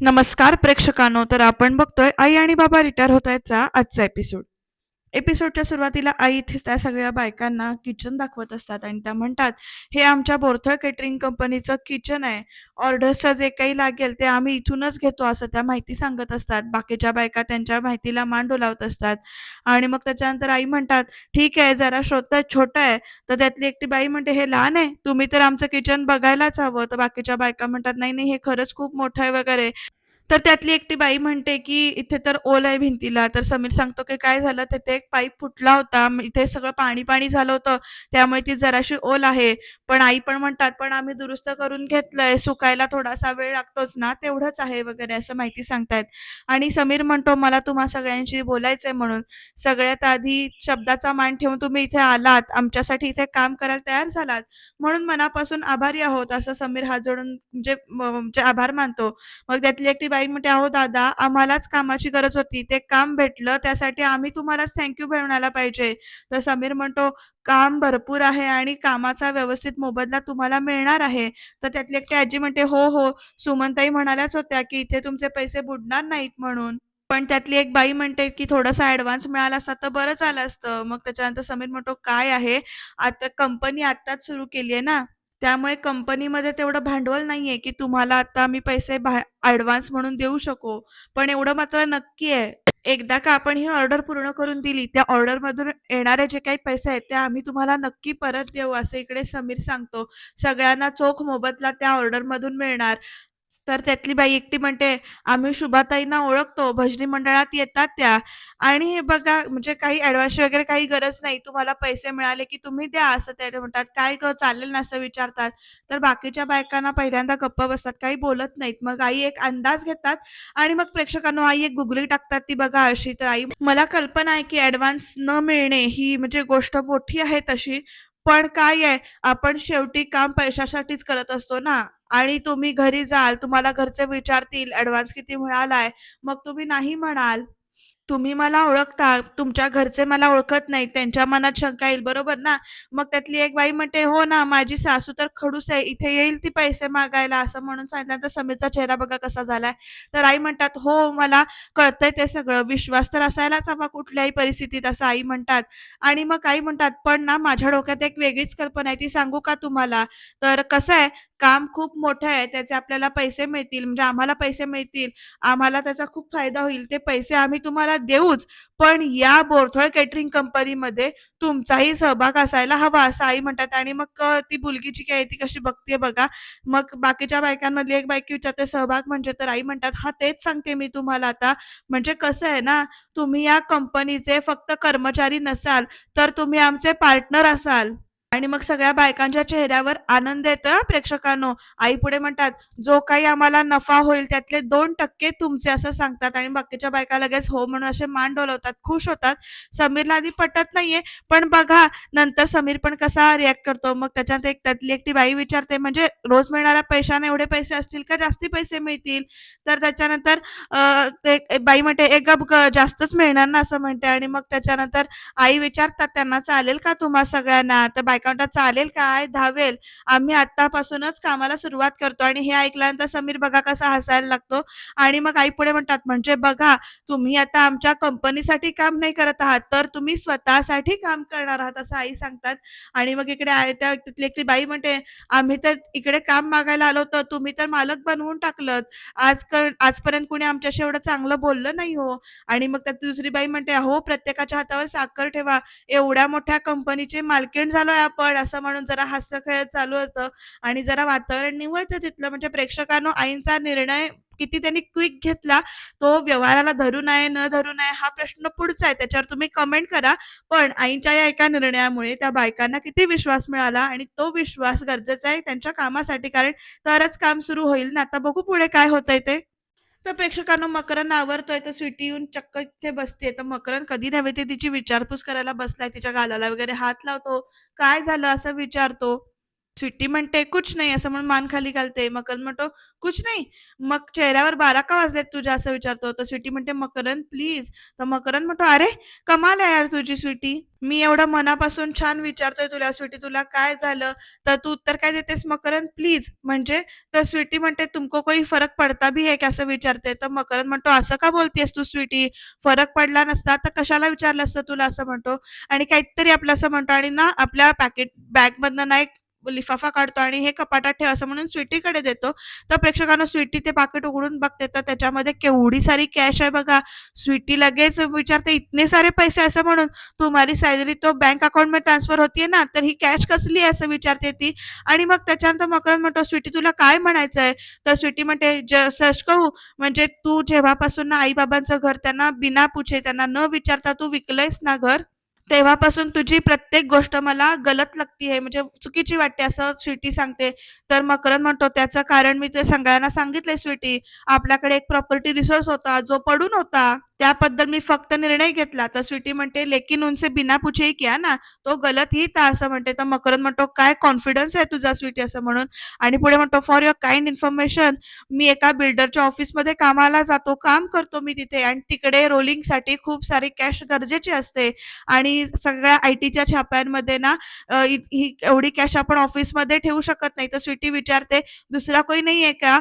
नमस्कार प्रेक्षकांनो तर आपण बघतोय आई आणि बाबा रिटायर होत आहेतचा आजचा एपिसोड एपिसोडच्या सुरुवातीला आई इथेच त्या सगळ्या बायकांना किचन दाखवत असतात आणि त्या म्हणतात हे आमच्या बोरथळ केटरिंग कंपनीचं किचन आहे. ऑर्डर्सचं जे काही लागेल ते आम्ही इथूनच घेतो असं त्या माहिती सांगत असतात. बाकीच्या बायका त्यांच्या माहितीला मान डोलावत असतात. आणि मग त्याच्यानंतर आई म्हणतात ठीक आहे जरा श्रोता छोटं आहे. तर त्यातली एकटी बाई म्हणते हे लहान आहे. तुम्ही तर आमचं किचन बघायलाच हवं. तर बाकीच्या बायका म्हणतात नाही नाही हे खरंच खूप मोठं आहे वगैरे. तर त्यातली एकटी बाई म्हणते की इथे तर ओल आहे भिंतीला. तर समीर सांगतो की काय झालं? तिथे एक पाईप फुटला होता. इथे सगळं पाणी पाणी झालं होतं. त्यामुळे ती जराशी ओल आहे. पण आई पण म्हणतात पण आम्ही दुरुस्त करून घेतलंय. सुकायला थोडासा वेळ लागतोच ना. तेवढंच आहे वगैरे असं माहिती सांगतायत. आणि समीर म्हणतो मला तुम्हा सगळ्यांशी बोलायचंय म्हणून. सगळ्यात आधी शब्दाचा मान ठेवून तुम्ही इथे आलात. आमच्यासाठी इथे काम करायला तयार झालात. म्हणून मनापासून आभारी आहोत असं समीर हात जोडून म्हणजे, म्हणजे आभार मानतो. मग त्यातली एकटी बाई म्हणते अहो दादा आम्हालाच कामाची गरज होती. ते काम भेटलं त्यासाठी आम्ही तुम्हालाच थँक्यू म्हणायला पाहिजे. तर समीर म्हणतो काम भरपूर आहे आणि कामाचा व्यवस्थित मोबदला तुम्हाला मिळणार आहे. तर त्यातली एकटी आजी म्हणते हो हो सुमनताई म्हणाल्याच होत्या की इथे तुमचे पैसे बुडणार नाहीत म्हणून. पण त्यातली एक बाई म्हणते की थोडासा ऍडव्हान्स मिळाला असता तर बरं झालं असतं. मग त्याच्यानंतर समीर म्हणतो काय आहे? आता कंपनी आत्ताच सुरू केली आहे ना. त्यामुळे कंपनीमध्ये तेवढं भांडवल नाहीये की तुम्हाला आता आम्ही पैसे ऍडव्हान्स म्हणून देऊ शकू. पण एवढं मात्र नक्की आहे. एकदा का आपण ही ऑर्डर पूर्ण करून दिली त्या ऑर्डरमधून येणारे जे काही पैसे आहेत ते आम्ही तुम्हाला नक्की परत देऊ असं इकडे समीर सांगतो. सगळ्यांना चोख मोबदला त्या ऑर्डरमधून मिळणार. तर त्यातली बाई एकटी म्हणते आम्ही शुभाताईंना ओळखतो भजनी मंडळात येतात त्या. आणि हे बघा म्हणजे काही ऍडव्हान्स वगैरे काही गरज नाही. तुम्हाला पैसे मिळाले की तुम्ही द्या असं ते म्हणतात. काय ग चालेल ना असं विचारतात. तर बाकीच्या बायकांना पहिल्यांदा गप्प बसतात. काही बोलत नाहीत. मग आई एक अंदाज घेतात. आणि मग प्रेक्षकांना आई एक गुगली टाकतात. ती बघा अशी. तर आई मला कल्पना आहे की ऍडव्हान्स न मिळणे ही म्हणजे गोष्ट मोठी आहे तशी. पण काय आहे आपण शेवटी काम पैशासाठीच करत असतो ना. आणि तुम्ही घरी जाल तुम्हाला घरचे विचारतील ऍडव्हान्स किती मिळालाय? मग तुम्ही नाही म्हणाल. तुम्ही मला ओळखता तुमच्या घरचे मला ओळखत नाहीत त्यांच्या मनात शंका येईल बरोबर ना? मग त्यातली एक बाई म्हणते हो ना माझी सासू तर खडूस आहे इथे येईल ती पैसे मागायला असं म्हणून सांगितलं. तर समीरचा चेहरा बघा कसा झालाय. तर आई म्हणतात हो मला कळतंय ते सगळं विश्वास तर असायलाच हवा कुठल्याही परिस्थितीत असं आई म्हणतात. आणि मग आई म्हणतात पण ना माझ्या डोक्यात एक वेगळीच कल्पना आहे ती सांगू का तुम्हाला? तर कसं आहे काम खूप मोठं आहे त्याचे आपल्याला पैसे मिळतील म्हणजे आम्हाला पैसे मिळतील आम्हाला त्याचा खूप फायदा होईल ते पैसे आम्ही तुम्हाला देऊच. पण या बोरथळ केटरिंग कंपनीमध्ये तुमचाही सहभाग असायला हवा असं आई म्हणतात. आणि मग ती मुलगीची काय ती कशी बघते बघा. मग बाकीच्या बायकांमधली एक बायकी विचारते सहभाग म्हणजे? तर आई म्हणतात हा तेच सांगते मी तुम्हाला आता. म्हणजे कसं आहे ना तुम्ही या कंपनीचे फक्त कर्मचारी नसाल तर तुम्ही आमचे पार्टनर असाल. आणि मग सगळ्या बायकांच्या चेहऱ्यावर आनंद येतो प्रेक्षकांनो. आई पुढे म्हणतात जो काही आम्हाला नफा होईल त्यातले दोन टक्के तुमचे असं सांगतात. आणि बाकीच्या बायका लगेच हो म्हणून असे मान डोलवतात खुश होतात. समीरला आधी पटत नाहीये पण बघा नंतर समीर पण कसा रिॲक्ट करतो. मग त्याच्यात एक त्यातली एकटी बाई विचारते म्हणजे रोज मिळणाऱ्या पैशाने एवढे पैसे असतील का? जास्ती पैसे मिळतील? तर त्याच्यानंतर ते बाई म्हणते एक गप ग, जास्तच मिळणार ना असं म्हणते. आणि मग त्याच्यानंतर आई विचारतात त्यांना चालेल का तुम्हा सगळ्यांना? तर म्हणतात चालेल काय धावेल. आम्ही आतापासूनच कामाला सुरुवात करतो आणि हे ऐकल्यानंतर समीर बघा कसा हसायला लागतो. आणि मग आई पुढे म्हणतात म्हणजे बघा तुम्ही आता आमच्या कंपनीसाठी काम नाही करत आहात तर तुम्ही स्वतःसाठी काम करणार आहात असं आई सांगतात. आणि मग इकडे त्या तिथली एकटी बाई म्हणते आम्ही तर इकडे काम मागायला आलो होतो तुम्ही तर मालक बनवून टाकलं आज आजपर्यंत कुणी आमच्याशी एवढं चांगलं बोललं नाही हो. आणि मग त्यात दुसरी बाई म्हणते हो प्रत्येकाच्या हातावर साखर ठेवा. एवढ्या मोठ्या कंपनीचे मालकीण झालोय आपण असं म्हणून जरा हास्य खेळत चालू होतं. आणि जरा वातावरण निवळतं तिथलं. म्हणजे प्रेक्षकांनो आईंचा निर्णय किती त्यांनी क्विक घेतला तो व्यवहाराला धरून आहे न धरून आहे हा प्रश्न पुढचा आहे. त्याच्यावर तुम्ही कमेंट करा. पण आईंच्या या एका निर्णयामुळे त्या बायकांना किती विश्वास मिळाला आणि तो विश्वास गरजेचा आहे त्यांच्या कामासाठी. कारण तरच काम सुरू होईल. ना आता बघू पुढे काय होतंय ते. तर प्रेक्षकांना मकरंद आवरतोय. तर स्वीटी येऊन चक्क इथे बसते. तर मकरंद कधी नव्हे ते तिची विचारपूस करायला बसलाय. तिच्या गालाला वगैरे हात लावतो. काय झालं असं विचारतो. स्वीटी म्हणते, "कुछ नाही असं म्हणून मान खाली घालते. मकरंद म्हणतो, "कुछ नाही मग चेहऱ्यावर 12 का वाजलेत तुझ्या? असं विचारतो. तर स्वीटी म्हणते, "मकरंद प्लीज." तर मकरंद म्हणतो, "अरे कमाल आहे यार तुझी स्वीटी. मी एवढं मनापासून छान विचारतोय तुला स्वीटी तुला काय झालं? तर तू उत्तर काय देतेस मकरंद प्लीज म्हणजे तर स्वीटी म्हणते, "तुमको कोई फरक पडता भी है असं विचारते. तर मकरंद म्हणतो, "असं का बोलतेस तू स्वीटी? फरक पडला नसता तर कशाला विचारलं असतं तुला?" असं म्हणतो आणि काहीतरी आपलं असं म्हणतो आणि ना आपल्या पॅकेट बॅग मधनं ना एक लिफाफा काढतो आणि हे कपाटात ठेव असं म्हणून स्वीटीकडे देतो. तर प्रेक्षकांना स्वीटी ते पाकीट उघडून बघते तर त्याच्यामध्ये केवढी सारी कॅश आहे बघा. स्वीटी लगेच विचारते, "इतने सारे पैसे?" असं म्हणून. "तुम्हारी सॅलरी तो बँक अकाउंटमध्ये ट्रान्सफर होतीये ना, तर ही कॅश कसली आहे?" असं विचारते ती आणि मग त्याच्यानंतर मकरंद म्हणतो, "स्वीटी तुला काय म्हणायचं आहे तर स्वीटी म्हणते, "ज कहू म्हणजे तू जेव्हापासून ना आई-बाबांचं घर त्यांना बिना पुछे त्यांना न विचारता तू विकलंयस ना घर, तेव्हापासून तुझी प्रत्येक गोष्ट मला गलत लागतीये म्हणजे चुकीची वाटते." असं स्वीटी सांगते. तर मकरंद म्हणतो, "त्याचं कारण मी ते सगळ्यांना सांगितलंय स्वीटी. आपल्याकडे एक प्रॉपर्टी रिसोर्स होता, जो पडून होता. त्याबद्दल मी फक्त निर्णय घेतला." तर स्वीटी म्हणते, "लेकिन उनसे बिना पूछे ही किया ना, तो गलत ही था." असं म्हणते. तर मकरंद म्हणतो, "काय कॉन्फिडन्स आहे तुझा स्वीटी." असं म्हणून आणि पुढे म्हणतो, "फॉर युअर काइंड इन्फॉर्मेशन मी एका बिल्डरच्या ऑफिसमध्ये कामाला जातो, काम करतो मी तिथे आणि तिकडे रोलिंगसाठी खूप सारी कॅश गरजेची असते आणि सगळ्या आय-टीच्या छाप्यांमध्ये ना ही एवढी कॅश आपण ऑफिसमध्ये ठेवू शकत नाही." तर स्वीटी विचारते, "दुसरा कोई नाही आहे का?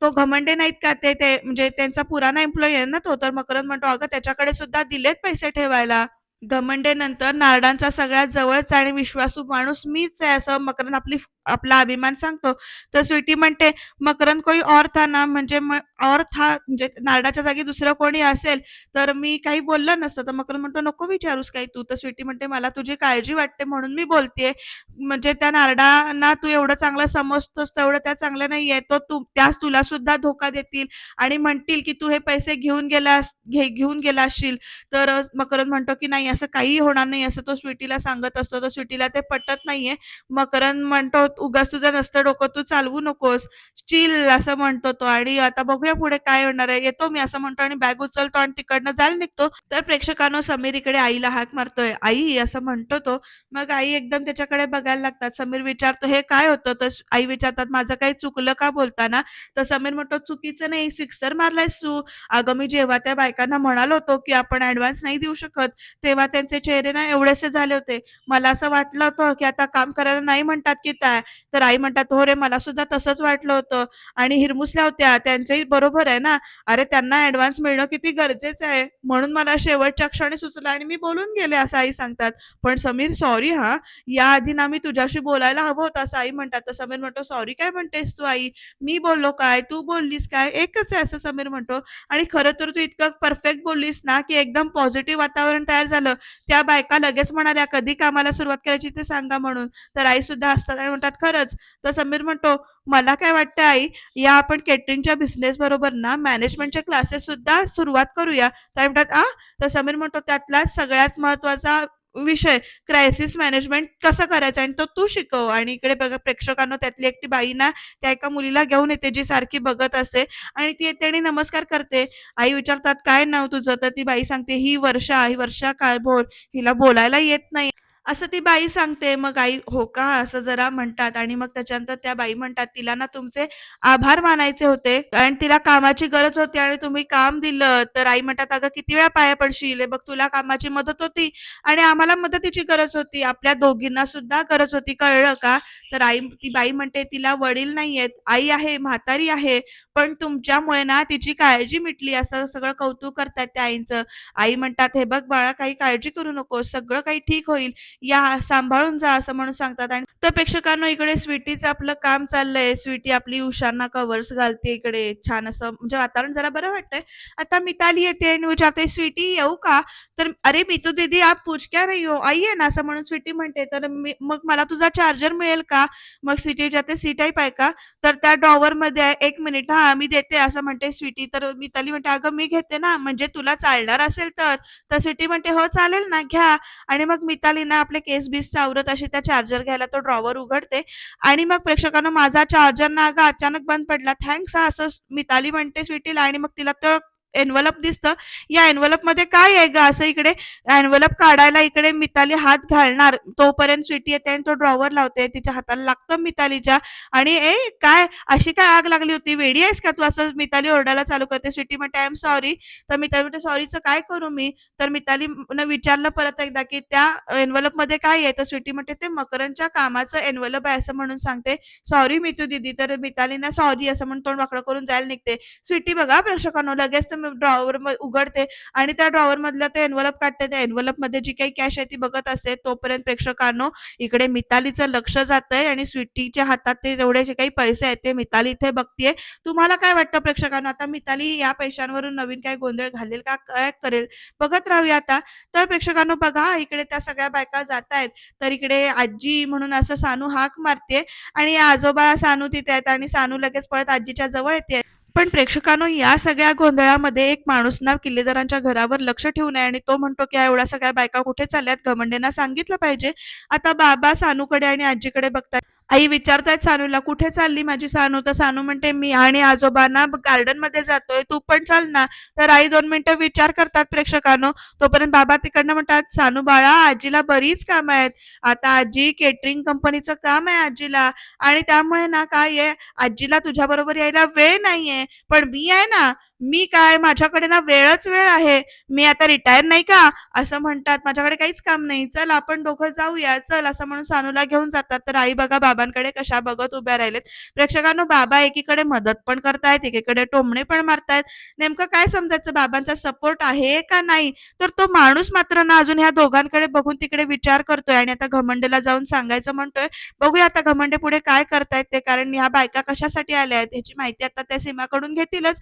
तो घमंडे नाहीत का ते ते म्हणजे त्यांचा पुराना एम्प्लॉई आहे ना तो." तर मकरंद म्हणतो, "अगं त्याच्याकडे सुद्धा दिलेत पैसे ठेवायला." घमंडेनंतर नारडांचा सगळ्यात जवळचा आणि विश्वासू माणूस मीच आहे असं मकरंद आपली आपला अभिमान सांगतो. तर स्वीटी म्हणते, "मकरंद कोई और था ना म्हणजे और था म्हणजे नारडाच्या जागी दुसरं कोणी असेल तर मी काही बोललं नसतं." तर मकरंद म्हणतो, "नको विचारूस काही तू." तर स्वीटी म्हणते, "मला तुझी काळजी वाटते म्हणून मी बोलतेय. म्हणजे त्या नारडांना तू एवढं चांगलं समजतोस तेवढं त्या चांगल्या नाहीये. तो तू त्याच तुला सुद्धा धोका देतील आणि म्हणतील की तू हे पैसे घेऊन गेला घे घेऊन गेला असशील." तर मकरंद म्हणतो की "नाही असं काहीही होणार नाही." असं तो स्वीटीला सांगत असतो. तर स्वीटीला ते पटत नाहीये. मकरन म्हणतो, "उगाच तुझं नसतं डोकं तू चालवू नकोस. चिल." असं म्हणतो तो आणि आता बघूया पुढे काय होणार आहे. "येतो मी." असं म्हणतो आणि बॅग उचलतो आणि तिकडनं जायला निघतो. तर प्रेक्षकांनो समीर इकडे आईला हाक मारतोय. "आई" असं म्हणतो तो. मग आई एकदम त्याच्याकडे बघायला लागतात. समीर विचारतो, "हे काय होतं?" तर आई विचारतात, "माझं काही चुकलं का बोलताना?" तर समीर म्हणतो, "चुकीचं नाही, सिक्सर मारलायस तू. अगं मी जेव्हा त्या बायकांना म्हणालो होतो की आपण ऍडव्हान्स नाही देऊ शकत, तेव्हा त्यांचे चेहरे ना एवढेसे झाले होते. मला असं वाटलं होतं की आता काम करायला नाही म्हणतात की काय?" तर आई म्हणतात, "हो रे, मला सुद्धा तसंच वाटलं होतं आणि हिरमुसल्या होत्या. त्यांचंही बरोबर आहे ना. अरे त्यांना ऍडव्हान्स मिळणं किती गरजेचं आहे. म्हणून मला शेवटच्या क्षणी सुचलं आणि मी बोलून गेले." असं आई सांगतात. "पण समीर सॉरी हा याआधी ना मी तुझ्याशी बोलायला हवं होतं." असं आई म्हणतात. तर समीर म्हणतो, "सॉरी काय म्हणतेस तू आई? मी बोललो काय? तू बोललीस काय? एकच आहे." असं समीर म्हणतो आणि खरं तर तू इतकं परफेक्ट बोललीस ना की एकदम पॉझिटिव्ह वातावरण तयार झालं. त्या बायका लगेच म्हणाल्या, "कधी कामाला सुरुवात करायची ते सांगा." म्हणून. तर आई सुद्धा हसतात आणि म्हणतात, "खरंच?" तर समीर म्हणतो, "मला काय वाटतं आई, या आपण केटरिंगच्या बिझनेस बरोबर ना मॅनेजमेंटचे क्लासेस सुद्धा सुरुवात करूया." तर म्हणतात, "आ?" तर समीर म्हणतो, "त्यातला सगळ्यात महत्त्वाचा विषय क्रायसिस मॅनेजमेंट कसं करायचं आणि तो तू शिकव." आणि इकडे बघा प्रेक्षकांना त्यातली एकटी बाई ना त्या एका मुलीला घेऊन येते जी सारखी बघत असते आणि ती येते आणि नमस्कार करते. आई विचारतात, "काय नाव तुझं?" तर ती बाई सांगते, "ही वर्षा. ही वर्षा काळभोर. हिला बोलायला येत नाही." असं ती बाई सांगते. मग आई, "हो का?" असं जरा म्हणतात आणि मग त्याच्यानंतर त्या बाई म्हणतात, "तिला ना तुमचे आभार मानायचे होते कारण तिला कामाची गरज होती आणि तुम्ही काम दिलं." तर आई म्हणतात, "अगं किती वेळा पाया पडशील? बघ तुला कामाची मदत होती आणि आम्हाला मदतीची गरज होती. आपल्या दोघींना सुद्धा गरज होती. कळलं का?" तर आई ती बाई म्हणते, "तिला वडील नाहीयेत. आई आहे, म्हातारी आहे. पण तुमच्यामुळे ना तिची काळजी मिटली." असं सगळं कौतुक करतात त्या आईंचं. आई म्हणतात, "हे बघ बाळा काही काळजी करू नकोस. सगळं काही ठीक होईल. या सांभाळून जा." असं म्हणून सांगतात आणि तर प्रेक्षकांना इकडे स्वीटीचं आपलं काम चाललंय. स्वीटी आपली उषांना कव्हर्स घालते इकडे. छान असं म्हणजे वातावरण जरा बरं वाटतंय. आता मिताली येते आणि विचारते, "स्वीटी येऊ का?" तर "अरे मीतू दीदी आप पूछ क्या रही हो? आइये ना." असं म्हणून स्वीटी म्हणते. तर "मग मला तुझा चार्जर मिळेल का?" मग स्वीटी विचारते, "सी टाइप आहे का?" तर त्या ड्रॉवरमध्ये आहे. एक मिनिट हा मी देते." असं म्हणते स्वीटी. तर मिताली म्हणते, "अगं मी घेते ना, म्हणजे तुला चालणार असेल तर." तर स्वीटी म्हणते, "हो चालेल ना, घ्या." आणि मग मिताली ना आपले केस-बीस आवरत अशी त्या चार्जर घ्यायला तो ड्रॉवर उघडते आणि मग प्रेक्षकांना माझा चार्जर ना अचानक बंद पडला. "थँक्स हा असं मिताली म्हणते स्वीटीला आणि मग तिला तर एनवलप दिसतं. या एन्व्हलपमध्ये काय आहे ग? असं इकडे एनवलप काढायला इकडे मिताली हात घालणार. तोपर्यंत स्वीटी येते आणि तो ड्रॉवर लावते. तिच्या हाताला लागतं मितालीच्या. आणि ए काय? अशी काय आग लागली होती? वेडी आहेस का तू? असं मिताली ओरडायला चालू करते. स्वीटी म्हणते आय एम सॉरी तर मिताली म्हणते सॉरीचं काय करू मी? तर मिताली न विचारलं परत एकदा की त्या एन्व्हलपमध्ये काय आहे? तर स्वीटी म्हणते ते मकरंदच्या कामाचं एनवलप आहे असं म्हणून सांगते. सॉरी मितू दिदी. तर मितालीना सॉरी असं म्हणून तोंड वाकडं करून जायला निघते. स्वीटी बघा प्रेक्षकांनो लगेच तुम्ही ड्रॉवर उघडते आणि त्या ड्रॉवर मधलं ते एनव्हलप काढते. त्या एनव्हलपमध्ये जी काही कॅश आहे ती बघत असते. तोपर्यंत प्रेक्षकांनो इकडे मितालीचं लक्ष जातंय आणि स्वीटीच्या हातात ते जेवढे जे काही पैसे आहेत ते मिताली इथे बघतीये. तुम्हाला काय वाटतं प्रेक्षकांना? आता मिताली या पैशांवरून नवीन काय गोंधळ घालेल का? काय करेल? बघत राहूया आता. तर प्रेक्षकांनो बघा इकडे त्या सगळ्या बायका जात आहेत तर इकडे आजी म्हणून असं सानू हाक मारते. आणि आजोबा सानू तिथे आहेत आणि सानू लगेच पळत आजीच्या जवळ येते. पण प्रेक्षकांनो या सगळ्या गोंधळामध्ये एक माणूस ना किल्लेदारांच्या घरावर लक्ष ठेवून आहे आणि तो म्हणतो की एवढ्या सगळ्या बायका कुठे चालल्यात? घमंडेंना सांगितलं पाहिजे. आता बाबा सानूकडे आणि आजीकडे बघतायत आई विचारतायत सानूला कुठे चालली माझी सानू? तर सानू म्हणते मी आणि आजोबांना गार्डनमध्ये जातोय तू पण चाल ना. तर आई दोन मिनिटं विचार करतात प्रेक्षकांनो. तोपर्यंत बाबा तिकडनं म्हणतात सानू बाळा आजीला बरीच काम आहेत. आता आजी केटरिंग कंपनीचं काम आहे आजीला. आणि त्यामुळे ना काय आहे आजीला तुझ्याबरोबर यायला वेळ नाहीये. पण मी आहे ना मी काय? माझ्याकडे ना वेळच वेळ आहे. मी आता रिटायर नाही का? असं म्हणतात. माझ्याकडे काहीच काम नाही. चल आपण दोघं जाऊया. चल असं म्हणून सानूला घेऊन जातात. तर आई बघा बाबांकडे कशा बघत उभ्या राहिलेत. प्रेक्षकांनो बाबा एकीकडे मदत पण करतायत एकीकडे टोमणे पण मारतायत. नेमकं काय समजायचं? बाबांचा सपोर्ट आहे का नाही? तर तो माणूस मात्र ना अजून ह्या दोघांकडे बघून तिकडे विचार करतोय आणि आता घमंडेला जाऊन सांगायचं म्हणतोय बघूया आता घमंडे पुढे काय करतायत ते. कारण ह्या बायका कशासाठी आल्या आहेत? ह्याची माहिती आता त्या सीमाकडून घेतीलच.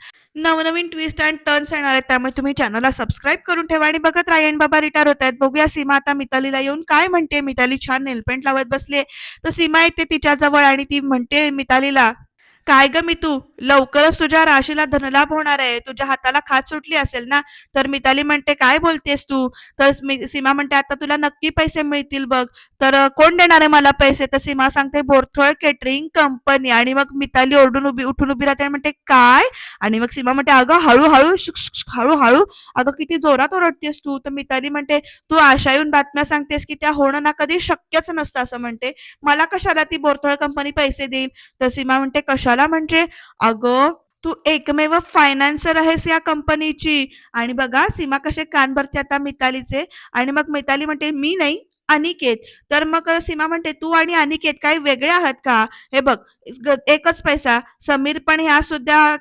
नवनवीन ट्विस्ट अँड टर्न्स येणार आहेत त्यामुळे तुम्ही चॅनलला सबस्क्राईब करून ठेवा आणि बघत राहा. बाबा रिटायर होत आहेत. बघूया सीमा आता मितालीला येऊन काय म्हणते. मिताली छान नेलपेंट लावत बसले तर सीमा येते तिच्या जवळ आणि ती म्हणते मितालीला काय ग मी तू लवकरच तुझ्या राशीला धनलाभ होणार आहे. तुझ्या हाताला खात सुटली असेल ना? तर मिताली म्हणते काय बोलतेस तू? तर मी- सीमा म्हणते आता तुला नक्की पैसे मिळतील बघ. तर कोण देणार आहे मला पैसे? तर सीमा सांगते बोरथळ केटरिंग कंपनी आणि मग मिताली ओरडून उभी उठून उभी राहते आणि म्हणते काय? आणि मग सीमा म्हणते अगं हळूहळू हळूहळू. अगं किती जोरात ओरडतेस तू. तर मिताली म्हणते तू आशा येऊन बातम्या सांगतेस की त्या होणं ना कधी शक्यच नसतं. असं म्हणते मला कशाला ती बोरथळ कंपनी पैसे देईल? तर सीमा म्हणते कशाला म्हणजे अगं तू एकमेव फायनान्सर आहेस या कंपनीची आणि बघा सीमा कसे कान भरते आता मितालीचे. आणि मग मिताली म्हणते मी नाही अनिकेत. तर मग सीमा म्हणते तू आणि अनिकेत काही वेगळे आहात का? हे बघ एकच पैसा. समीर पण ह्या सुद्धा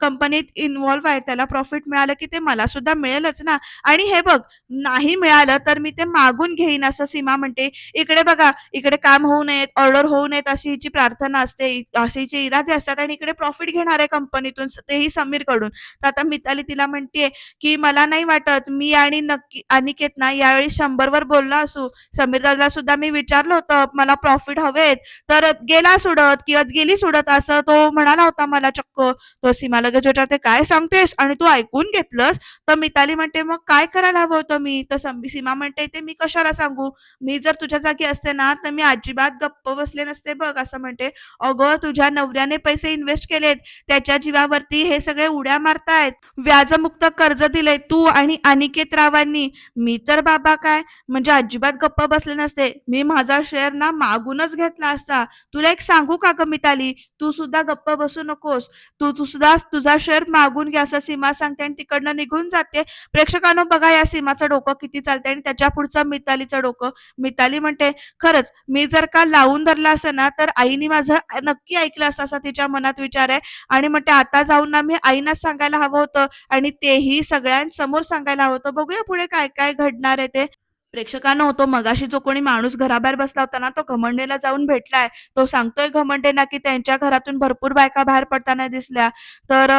कंपनीत इन्व्हॉल्व्ह आहे. त्याला प्रॉफिट मिळालं की ते मला सुद्धा मिळेलच ना? आणि हे बघ नाही मिळालं तर मी ते मागून घेईन असं सीमा म्हणते. इकडे बघा इकडे काम होऊ नयेत ऑर्डर होऊ नयेत अशी हिची प्रार्थना असते असे हिचे इरादे असतात आणि इकडे प्रॉफिट घेणार आहे कंपनीतून तेही समीरकडून तर आता मिताली तिला म्हणते की मला नाही वाटत मी आणि नक्की अनिकेत ना यावेळी शंभर वर बोलला असू. समीर दादाला सुद्धा मी विचारलं होतं मला प्रॉफिट हवेत. तर गेला सोडत किंवा गेली सोडत असं तो म्हणाला होता मला चक्क. तो सीमा लगेच विचारते काय सांगतेस? आणि तू ऐकून घेतलंस? तर मिताली म्हणते मग काय करायला हवं होतं मी? तर सीमा म्हणते ते मी कशाला सांगू? मी जर तुझ्या जागी असते ना तर मी अजिबात गप्प बसले नसते बघ असं म्हणते. अगं तुझ्या नवऱ्याने पैसे इन्व्हेस्ट केलेत. त्याच्या जीवावरती हे सगळे उड्या मारतायत. व्याजमुक्त कर्ज दिले तू आणि अनिकेत रावांनी. मी तर बाबा काय? म्हणजे अजिबात गप्प बसले नसते. मी माझा शेअर ना मागूनच घेतला असता. तुला एक सांगू का ग मिताली? तू सुद्धा गप्प बसू नकोस. तू तू सुद्धा तुझा शेअर मागून घे असं सीमा सांगते आणि तिकडनं निघून जाते. प्रेक्षकांनो बघा या सीमाचं डोकं किती चालते आणि त्याच्या पुढचं मितालीचं डोकं. मिताली म्हणते खरंच मी जर का लावून धरला असं ना तर आईने माझं नक्की ऐकलं असतं असा तिच्या मनात विचार आहे. आणि म्हणते आता जाऊन ना मी आईनाच सांगायला हवं होतं आणि तेही सगळ्यांसमोर सांगायला हवं होतं. बघूया पुढे काय काय घडणार आहे ते. प्रेक्षकांना होतो मगाशी जो कोणी माणूस घराबाहेर बसला होता ना तो घमंडेला जाऊन भेटलाय. तो सांगतोय घमंडेना की त्यांच्या घरातून भरपूर बायका बाहेर पडताना दिसल्या. तर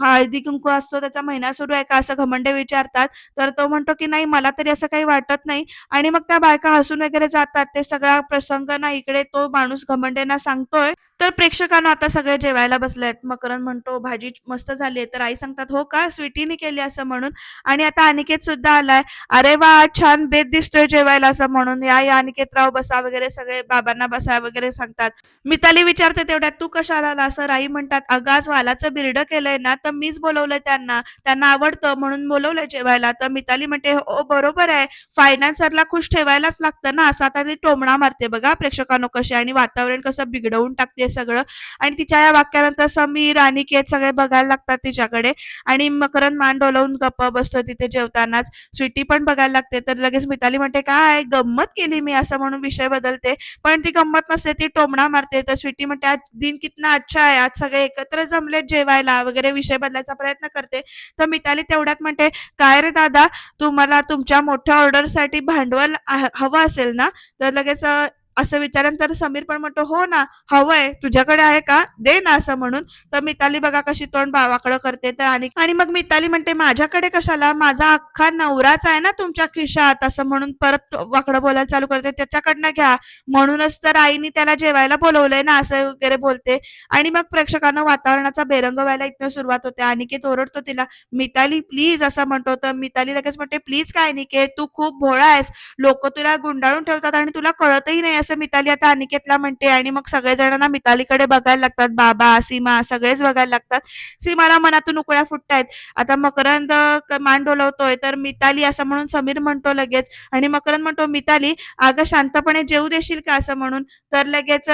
हळदी कुंकू असतो त्याचा महिना सुरू आहे का असं घमंडे विचारतात. तर तो म्हणतो की नाही मला तरी असं काही वाटत नाही. आणि मग त्या बायका हसून वगैरे जातात. ते सगळा प्रसंग ना इकडे तो माणूस घमंडेना सांगतोय. तर प्रेक्षकांना आता सगळे जेवायला बसलेत. मकरंद म्हणतो भाजी मस्त झाली आहे. तर आई सांगतात हो का? स्वीटीने केली असं म्हणून? आणि आता अनिकेत सुद्धा आलाय. अरे वा छान बेत दिसतोय जेवायला असं म्हणून या या अनिकेतराव बसा वगैरे सगळे बाबांना बसा वगैरे सांगतात. मिताली विचारते तेवढ्यात तू कशाला आला? असं राई म्हणतात अगाज आज वालाचं बिरडं केलंय ना तर मीच बोलवलंय त्यांना. त्यांना आवडतं म्हणून बोलवलंय जेवायला. तर मिताली म्हणते हो बरोबर आहे. फायनान्सरला खुश ठेवायलाच लागतं ना. असं आता ती टोमणा मारते बघा प्रेक्षकांनो कशी आणि वातावरण कसं बिघडवून टाकते सगळं. आणि तिच्या या वाक्यानंतर समीर अनिकेत सगळे बघायला लागतात तिच्याकडे. आणि मकरंद मान डोलवून गप्प बसतो तिथे जेवतानाच. स्वीटी पण बघायला लागते. तर लगेच मिताली म्हणते काय गंमत केली मी असं म्हणून विषय बदलते. पण ती गंमत नसते ती टोमणा मारते. तर स्वीटी म्हणते आज दिन कितना अच्छा आहे. आज सगळे एकत्र जमले जेवायला वगैरे विषय बदलायचा प्रयत्न करते. तर मिताली तेवढ्यात म्हणते काय रे दादा तुम्हाला तुमच्या मोठ्या ऑर्डरसाठी भांडवल हवं असेल ना? तर लगेच असं विचारल्यानंतर समीर पण म्हणतो हो ना हवंय तुझ्याकडे आहे का? दे ना असं म्हणून. तर मिताली बघा कशी तोंड भावाकडं करते तर आणि आणि मग मिताली म्हणते माझ्याकडे कशाला? माझा अख्खा नवराच आहे ना तुमच्या खिशात. असं म्हणून परत वाकडं बोलायला चालू करते त्याच्याकडनं घ्या. म्हणूनच तर आईनी त्याला जेवायला बोलवलंय ना असं वगैरे बोलते. आणि मग प्रेक्षकांना वातावरणाचा बेरंग व्हायला इथनं सुरुवात होते. अनिकेत ओरडतो तिला मिताली प्लीज असं म्हणतो. तर मिताली लगेच म्हणते प्लीज काय अनिकेत तू खूप भोळा आहेस. लोक तुला गुंडाळून ठेवतात आणि तुला कळतही नाही असं मिताली आता अनिकेतला म्हणते आणि मग सगळेजण मितालीकडे बघायला लागतात. बाबा सीमा सगळेच बघायला लागतात. सीमाला मनातून उकळ्या फुटतायत. आता मकरंद मान डोलवतोय तर मिताली असं म्हणून समीर म्हणतो लगेच. आणि मकरंद म्हणतो मिताली अगं शांतपणे जेवू देशील का? असं म्हणून. तर लगेच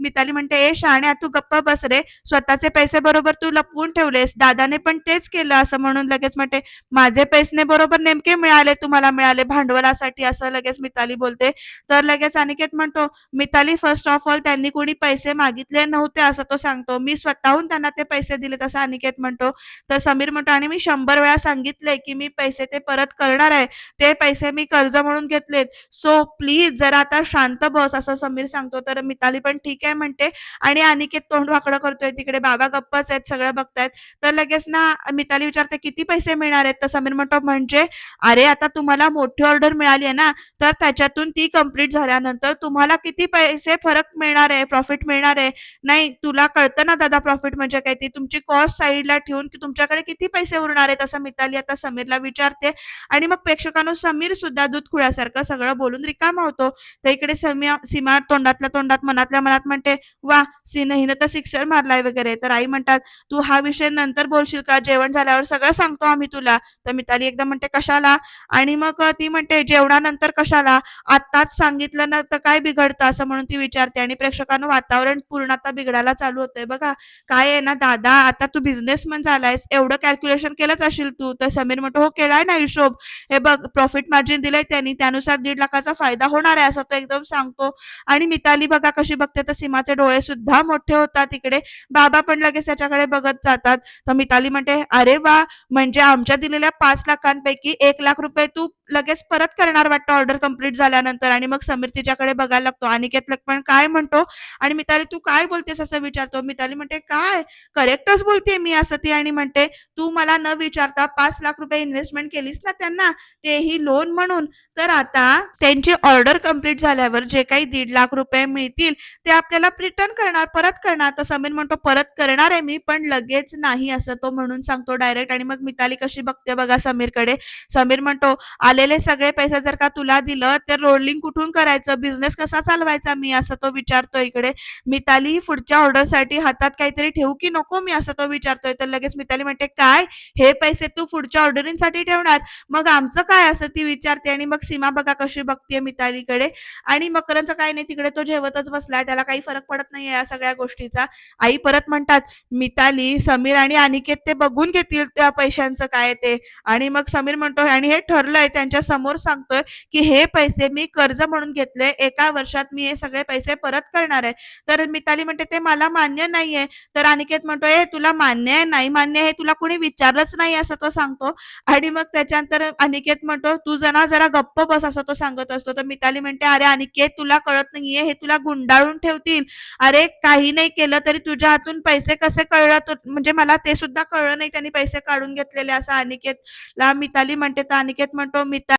मिताली म्हणते ए शाण्या तू गप्प बस रे. स्वतःचे पैसे बरोबर तू लपवून ठेवलेस. दादाने पण तेच केलं. असं म्हणून लगेच म्हणते माझे पैसे बरोबर नेमके मिळाले तुम्हाला मिळाले भांडवलासाठी. असं लगेच मिताली बोलते. तर लगेच अनिकेत म्हणतो मिताली फर्स्ट ऑफ ऑल त्यांनी कोणी पैसे मागितले नव्हते असं तो सांगतो. मी स्वतःहून त्यांना ते पैसे दिले असं अनिकेत म्हणतो. तर समीर म्हणतो आणि मी शंभर वेळा सांगितले की मी पैसे ते परत करणार आहे. ते पैसे मी कर्ज म्हणून घेतलेत. सो प्लीज जरा आता शांत बस असं समीर सांगतो. तर मिताली पण ठीक आहे म्हणते. आणि अनिकेत तोंड वाकडं करतोय. तिकडे बाबा गप्पच आहेत सगळं बघतायत. तर लगेच ना मिताली विचारते किती पैसे मिळणार आहेत? तर समीर म्हणतो म्हणजे अरे आता तुम्हाला मोठी ऑर्डर मिळाली आहे ना तर त्याच्यातून ती कंप्लीट झाल्यानंतर तुम्हाला किती पैसे फरक मिळणार आहे प्रॉफिट मिळणार आहे? नाही तुला कळतं ना दादा प्रॉफिट म्हणजे काय? ती तुमची कॉस्ट साईडला ठेवून की तुमच्याकडे किती पैसे उरणार आहेत? असं मिताली आता समीरला विचारते. आणि मग प्रेक्षकांनो समीर सुद्धा दूध खुळ्यासारखं सगळं बोलून रिकामा होतो. तर इकडे सीमा तोंडातल्या तोंडात मनातल्या मनात म्हणते वा सीन हिनं तर सिक्सर मारलाय वगैरे. तर आई म्हणतात तू हा विषय नंतर बोलशील का? जेवण झाल्यावर सगळं सांगतो आम्ही तुला. तर मिताली एकदम म्हणते कशाला? आणि मग ती म्हणते जेवणानंतर कशाला? आत्ताच सांगितलं ना तर काय बिघडतं असं म्हणून ती विचारते आणि प्रेक्षकांना वातावरण पूर्ण आता बिघडायला चालू होतंय. बघा काय आहे ना दादा आता तू बिझनेसमन झालायस एवढं कॅल्क्युलेशन केलंच असेल तू तर समीर म्हणतो हो केलाय ना हिशोब. हे बघ प्रॉफिट मार्जिन दिलंय त्यांनी त्यानुसार दीड लाखाचा फायदा होणार आहे असं तो एकदम सांगतो. आणि मिताली बघा कशी बघते तर सीमाचे डोळे सुद्धा मोठे होतात इकडे. बाबा पण लगेच त्याच्याकडे बघत जातात. तर मिताली म्हणते अरे वा म्हणजे आमच्या दिलेल्या पाच लाखांपैकी एक लाख रुपये तू लगेच परत करणार वाटतं ऑर्डर कंप्लीट झाल्यानंतर. आणि मग समीर तिच्याकडे बघायला लागतो. अनिकेत लक्ष्मण काय म्हणतो? आणि मिताली तू काय बोलतेस असं विचारतो? मिताली म्हणते काय? करेक्टच बोलते मी असं ती आणि म्हणते तू मला न विचारता पाच लाख रुपये इन्व्हेस्टमेंट केलीस ना त्यांना? तेही लोन म्हणून. तर आता त्यांची ऑर्डर कंप्लीट झाल्यावर जे काही दीड लाख रुपये मिळतील ते आपल्याला रिटर्न करणार परत करणार. तर समीर म्हणतो परत करणार आहे मी पण लगेच नाही असं तो म्हणून सांगतो डायरेक्ट आणि मग मिताली कशी बघते बघा समीरकडे. समीर म्हणतो आलेले सगळे पैसे जर का तुला दिलं तर रोलिंग कुठून करायचं? बिझनेस कसं चालवायचा मी असं तो विचारतो इकडे. मिताली पुढच्या ऑर्डरसाठी हातात काहीतरी ठेवू की नको मी असं तो विचारतोय. तर लगेच मिताली म्हणते काय? हे पैसे तू पुढच्या ऑर्डरिंगसाठी ठेवणार? मग आमचं काय? असं ती विचारते आणि मग सीमा बघा कशी बघते मितालीकडे. आणि मकरंचं काय नाही तिकडे तो जेवतच बसलाय. त्याला काही फरक पडत नाही या सगळ्या गोष्टीचा. आई परत म्हणतात मिताली समीर आणि अनिकेत ते बघून घेतील त्या पैशांचं काय ते. आणि मग समीर म्हणतो आणि हे ठरलंय. त्यांच्यासमोर सांगतोय की हे पैसे मी कर्ज म्हणून घेतले. एका वर्षात मी हे सगळे पैसे परत करणार आहे. तर मिताली म्हणते ते मला मान्य नाहीये. तर अनिकेत म्हणतो तुला मान्य आहे नाही मान्य आहे हे तुला कोणी विचारलंच नाही असं तो सांगतो. आणि मग त्याच्यानंतर अनिकेत म्हणतो तू जरा जरा गप्प बस असं तो सांगत असतो. तर मिताली म्हणते अरे अनिकेत तुला कळत नाहीये हे तुला गुंडाळून ठेवतील. अरे काही नाही केलं तरी तुझ्या हातून पैसे कसे कळलं म्हणजे मला ते सुद्धा कळलं नाही त्यांनी पैसे काढून घेतलेले असं अनिकेतला मिताली म्हणते. तर अनिकेत म्हणतो मिता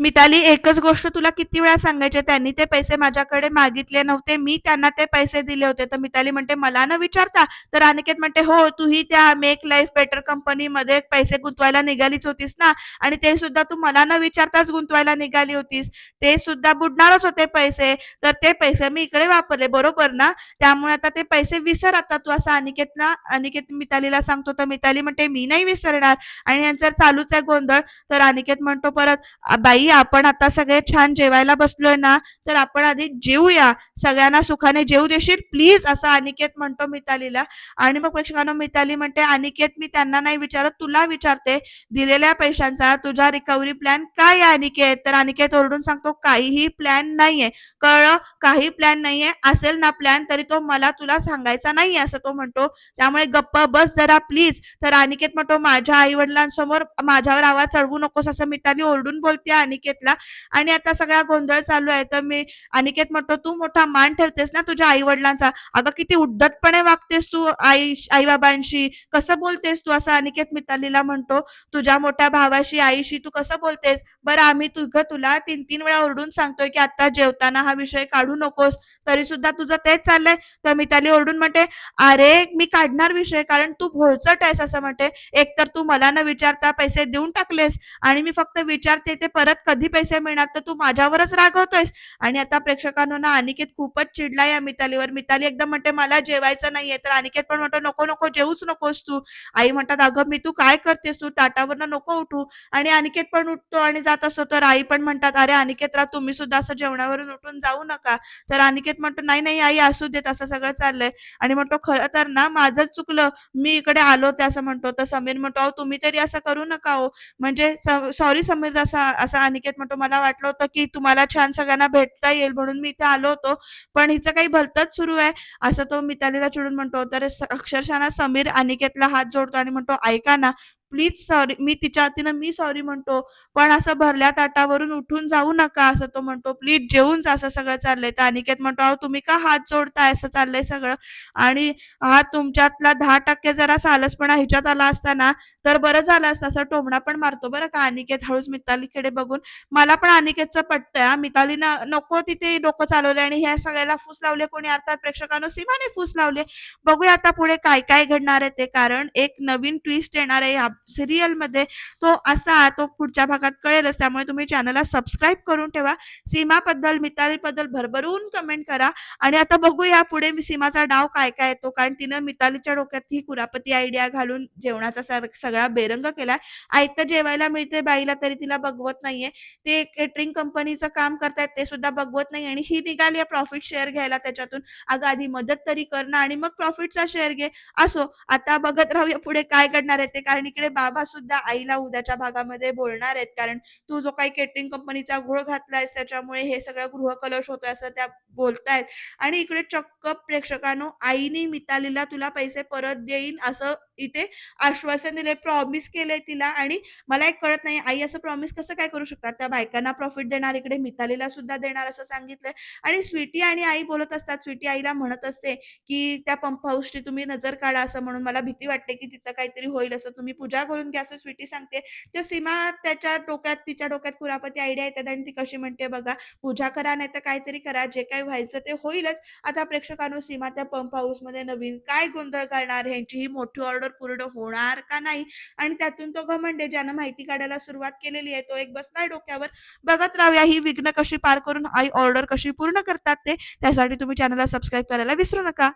मिताली एकच गोष्ट तुला किती वेळा सांगायची त्यांनी ते पैसे माझ्याकडे मागितले नव्हते मी त्यांना ते पैसे दिले होते. तर मिताली म्हणते मला न विचारता. तर अनिकेत म्हणते हो तूही त्या मेक लाईफ बेटर कंपनीमध्ये पैसे गुंतवायला निघालीच होतीस ना? आणि ते सुद्धा तू मला न विचारताच गुंतवायला निघाली होतीस. ते सुद्धा बुडणारच होते पैसे. तर ते पैसे मी इकडे वापरले बरोबर ना? त्यामुळे आता ते पैसे विसर आता तू? असं अनिकेतला अनिकेत मितालीला सांगतो. तर मिताली म्हणते मी नाही विसरणार. आणि यांचा चालूच आहे गोंधळ. तर अनिकेत म्हणतो परत बाई आई आपण आता सगळे छान जेवायला बसलोय ना तर आपण आधी जेवूया सगळ्यांना सुखाने जेवू देशील? प्लीज असं अनिकेत म्हणतो मितालीला. आणि मग प्रेक्षकांनो मिताली म्हणते अनिकेत मी त्यांना नाही विचारत तुला विचारते दिलेल्या पैशांचा तुझा रिकव्हरी प्लॅन काय आहे अनिकेत? तर अनिकेत ओरडून सांगतो काहीही प्लॅन नाहीये. कळलं? काही प्लॅन नाहीये? असेल ना प्लॅन तरी तो मला तुला सांगायचा नाहीये असं तो म्हणतो. त्यामुळे गप्प बस जरा प्लीज तर अनिकेत म्हणतो माझ्या आई वडिलांसमोर माझ्यावर आवाज चढवू नकोस असं मिताली ओरडून बोलते अनिकेतला. आणि आता सगळा गोंधळ चालू आहे. तर मी अनिकेत म्हणतो तू मोठा मान ठेवतेस ना तुझ्या आई वडिलांचा अगं किती उड्डतपणे वागतेस तू आई आई बाबांशी कसं बोलतेस तू? असं अनिकेत मितालीला म्हणतो. तुझ्या मोठ्या भावाशी आईशी तू कसं बोलतेस? बरं आम्ही तुझं तुला तीन तीन वेळा ओरडून सांगतोय की आता जेवताना हा विषय काढू नकोस. तरी सुद्धा तुझं तेच चाललंय. तर मिताली ओरडून म्हणते अरे मी काढणार विषय कारण तू भोळचट आहेस असं म्हणते. एकतर तू मला न विचारता पैसे देऊन टाकलेस आणि मी फक्त विचारते ते परत कधी पैसे मिळणार तर तू माझ्यावरच रागवतोयस. आणि आता प्रेक्षकांनो ना अनिकेत खूपच चिडला या मितालीवर. मिताली एकदम म्हणते मला जेवायचं नाहीये. तर अनिकेत पण म्हणतो नको नको जेवूच नकोस तू. आई म्हणतात अगं मी तू काय करतेस तू? ताटावरनं नको उठू. आणि अनिकेत पण उठतो आणि जात असतो. तर आई पण म्हणतात अरे अनिकेत राह तुम्ही सुद्धा असं जेवणावरून उठून जाऊ नका. तर अनिकेत म्हणतो नाही नाही आई असू देत असं सगळं चाललंय. आणि म्हणतो खरं तर ना माझंच चुकलं. मी इकडे आलो ते असं म्हणतो. तर समीर म्हणतो अहो तुम्ही तरी असं करू नका हो. म्हणजे सॉरी समीर असा असा अनिकेत म्हणतो मला वाटलं होतं की तुम्हाला छान सगळ्यांना भेटता येईल म्हणून मी इथे आलो होतो. पण हिचं काही भलतंच सुरू आहे. असं तो मितालीला चिडून म्हणतो तर अक्षरशः ना समीर अनिकेतला हात जोडतो आणि म्हणतो ऐका ना प्लीज सॉरी मी तिच्या हातीनं मी सॉरी म्हणतो. पण असं भरल्या ताटावरून उठून जाऊ नका असं तो म्हणतो. प्लीज जेवून जा असं सगळं चाललंय. तर अनिकेत म्हणतो अहो तुम्ही का हात जोडताय असं चाललंय सगळं? आणि हा तुमच्यातला दहा टक्के जरा सालसपणा ह्याच्यात आला असता ना तर बरं झालं असतं. असं टोमणा पण मारतो बरं का अनिकेत हळूच मितालीकडे बघून. मला पण अनिकेतचं पटतंय मितालीनं नको तिथे डोकं चालवले आणि ह्या सगळ्याला फूस लावले कोणी? अर्थात प्रेक्षकांनो सीमाने फूस लावले. बघूया आता पुढे काय काय घडणार आहे ते. कारण एक नवीन ट्विस्ट येणार आहे सिरियलमध्ये सिरियलमध्ये तो असा तो पुढच्या भागात कळेलच. त्यामुळे तुम्ही चॅनलला सबस्क्राईब करून ठेवा. सीमाबद्दल मितालीबद्दल भरभरून कमेंट करा. आणि आता बघूया पुढे सीमाचा डाव काय काय येतो. कारण तिनं मितालीच्या डोक्यात ही कुरापती आयडिया घालून जेवणाचा सगळा बेरंग केलाय. आयत जेवायला मिळते बाईला तरी तिला बघवत नाहीये. ते केटरिंग कंपनीचं काम करतायत ते सुद्धा बघवत नाही. आणि ही निघाली प्रॉफिट शेअर घ्यायला त्याच्यातून. अगं आधी मदत तरी करणं आणि मग प्रॉफिटचा शेअर घे. असो आता बघत राहूया पुढे काय घडणार आहे ते. कारण इकडे बाबा सुद्धा आईला उद्याच्या भागामध्ये बोलणार आहेत. कारण तू जो काही केटरिंग कंपनीचा घोळ घातलायस त्याच्यामुळे हे सगळं गृहकलश होतोय असं त्या बोलतायत. आणि इकडे चक्क प्रेक्षकांनो आईने मितालीला तुला पैसे परत देईन असं इथे आश्वासन दिले प्रॉमिस केलंय तिला. आणि मला एक कळत नाही आई असं प्रॉमिस कसं काय करू शकतात? त्या बायकांना प्रॉफिट देणार इकडे मितालीला सुद्धा देणार असं सांगितलंय. आणि स्वीटी आणि आई बोलत असतात स्वीटी आईला म्हणत असते की त्या पंप हाऊसची तुम्ही नजर काढा असं म्हणून मला भीती वाटते की तिथं काहीतरी होईल असं तुम्ही पूजा करून घ्या असं स्वीटी सांगते. तर सीमा त्याच्या डोक्यात तिच्या डोक्यात कुरापती आयडिया येतात आणि ती कशी म्हणते बघा पूजा करा नाही तर काहीतरी करा जे काही व्हायचं ते होईलच. आता प्रेक्षकांनो सीमा त्या पंप हाऊसमध्ये नवीन काय गोंधळ करणार? ह्यांची ही मोठी ऑर्डर पूर्ण होणार का नाही? आणि त्यातून तो घमंडे ज्यानं माहिती काढायला सुरुवात केलेली आहे तो एक बसलाय डोक्यावर. बघत राहूया ही विघ्न कशी पार करून आई ऑर्डर कशी पूर्ण करतात ते. त्यासाठी तुम्ही चॅनलला सबस्क्राईब करायला विसरू नका.